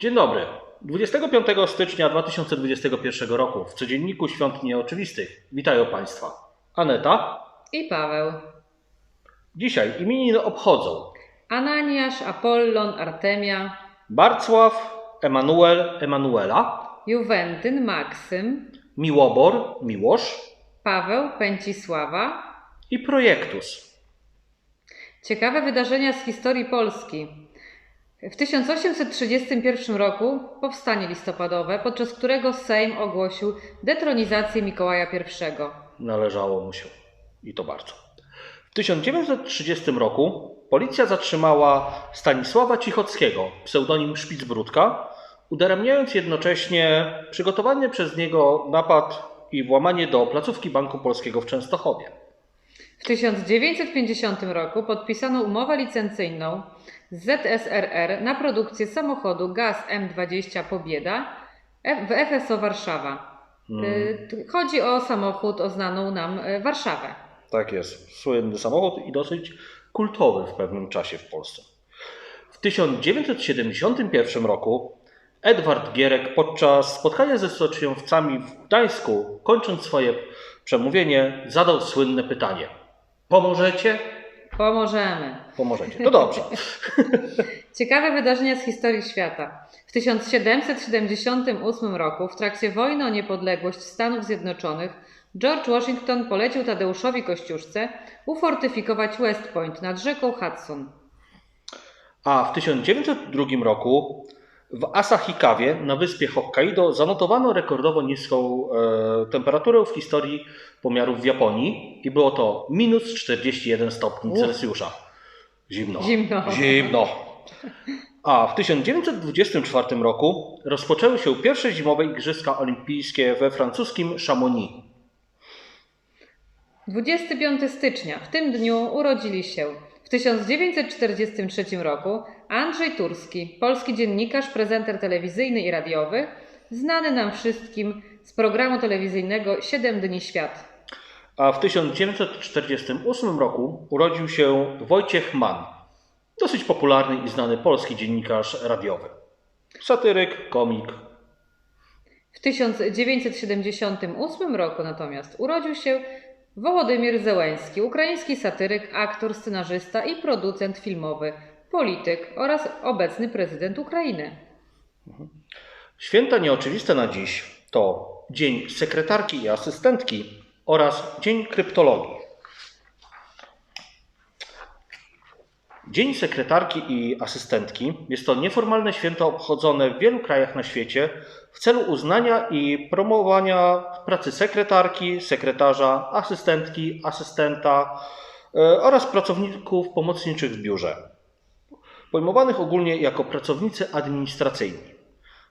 Dzień dobry. 25 stycznia 2021 roku w codzienniku Świąt Nieoczywistych witają Państwa Aneta. I Paweł. Dzisiaj imieniny obchodzą Ananiasz, Apollon, Artemia, Barcław, Emanuel, Emanuela, Juwentyn, Maksym, Miłobor, Miłosz Paweł, Pęcisława. i Projektus. Ciekawe wydarzenia z historii Polski. W 1831 roku powstanie listopadowe, podczas którego Sejm ogłosił detronizację Mikołaja I. Należało mu się. I to bardzo. W 1930 roku policja zatrzymała Stanisława Cichockiego, pseudonim Szpicbródka, udaremniając jednocześnie przygotowany przez niego napad i włamanie do placówki Banku Polskiego w Częstochowie. W 1950 roku podpisano umowę licencyjną z ZSRR na produkcję samochodu GAZ M20 Pobieda w FSO Warszawa. T- Chodzi o samochód o znaną nam y, Warszawę. Tak jest. Słynny samochód i dosyć kultowy w pewnym czasie w Polsce. W 1971 roku Edward Gierek podczas spotkania ze stoczniowcami w Gdańsku, kończąc swoje przemówienie, zadał słynne pytanie. Pomożecie? Pomożemy. Pomożecie. To dobrze. Ciekawe wydarzenia z historii świata. W 1778 roku, w trakcie wojny o niepodległość Stanów Zjednoczonych, George Washington polecił Tadeuszowi Kościuszce ufortyfikować West Point nad rzeką Hudson. A w 1902 roku w Asahikawie na wyspie Hokkaido zanotowano rekordowo niską e, temperaturę w historii pomiarów w Japonii i było to minus 41 stopni. Celsjusza. Zimno. Zimno. Zimno. A w 1924 roku rozpoczęły się pierwsze zimowe Igrzyska Olimpijskie we francuskim Chamonix. 25 stycznia. W tym dniu urodzili się 1943 roku Andrzej Turski, polski dziennikarz, prezenter telewizyjny i radiowy, znany nam wszystkim z programu telewizyjnego 7 dni świat. A w 1948 roku urodził się Wojciech Mann, dosyć popularny i znany polski dziennikarz radiowy. Satyryk, komik. W 1978 roku natomiast urodził się Wołodymir Zełenski, ukraiński satyryk, aktor, scenarzysta i producent filmowy, polityk oraz obecny prezydent Ukrainy. Święta nieoczywiste na dziś to Dzień Sekretarki i Asystentki oraz Dzień Kryptologii. Dzień Sekretarki i Asystentki jest to nieformalne święto obchodzone w wielu krajach na świecie w celu uznania i promowania pracy sekretarki, sekretarza, asystentki, asystenta e, oraz pracowników pomocniczych w biurze, pojmowanych ogólnie jako pracownicy administracyjni.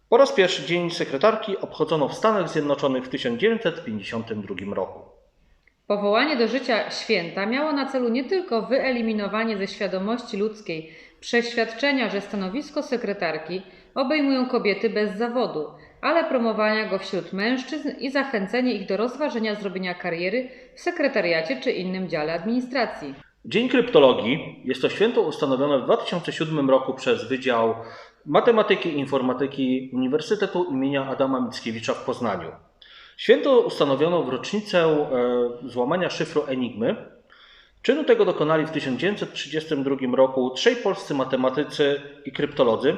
Po raz pierwszy Dzień Sekretarki obchodzono w Stanach Zjednoczonych w 1952 roku. Powołanie do życia święta miało na celu nie tylko wyeliminowanie ze świadomości ludzkiej przeświadczenia, że stanowisko sekretarki obejmują kobiety bez zawodu, ale promowania go wśród mężczyzn i zachęcenie ich do rozważenia zrobienia kariery w sekretariacie czy innym dziale administracji. Dzień Kryptologii jest to święto ustanowione w 2007 roku przez Wydział Matematyki i Informatyki Uniwersytetu imienia Adama Mickiewicza w Poznaniu. Święto ustanowiono w rocznicę e, złamania szyfru Enigmy. Czynu tego dokonali w 1932 roku trzej polscy matematycy i kryptolodzy,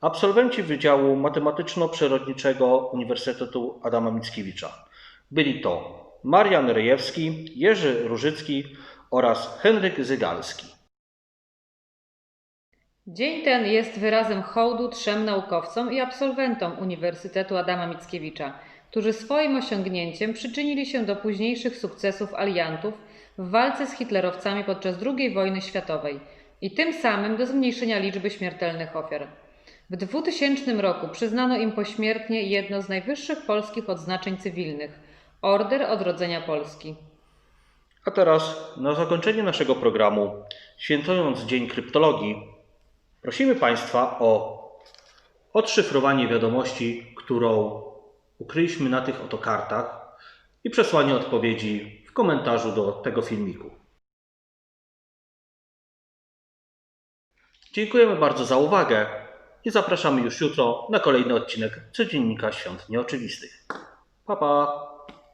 absolwenci Wydziału Matematyczno-Przyrodniczego Uniwersytetu Adama Mickiewicza. Byli to Marian Rejewski, Jerzy Różycki oraz Henryk Zygalski. Dzień ten jest wyrazem hołdu trzem naukowcom i absolwentom Uniwersytetu Adama Mickiewicza, którzy swoim osiągnięciem przyczynili się do późniejszych sukcesów aliantów w walce z hitlerowcami podczas II wojny światowej i tym samym do zmniejszenia liczby śmiertelnych ofiar. W 2000 roku przyznano im pośmiertnie jedno z najwyższych polskich odznaczeń cywilnych Order Odrodzenia Polski. A teraz, na zakończenie naszego programu, świętując Dzień Kryptologii, prosimy Państwa o odszyfrowanie wiadomości, którą ukryliśmy na tych oto kartach i przesłanie odpowiedzi w komentarzu do tego filmiku. Dziękujemy bardzo za uwagę i zapraszamy już jutro na kolejny odcinek Codziennika Świąt Nieoczywistych. Pa, pa!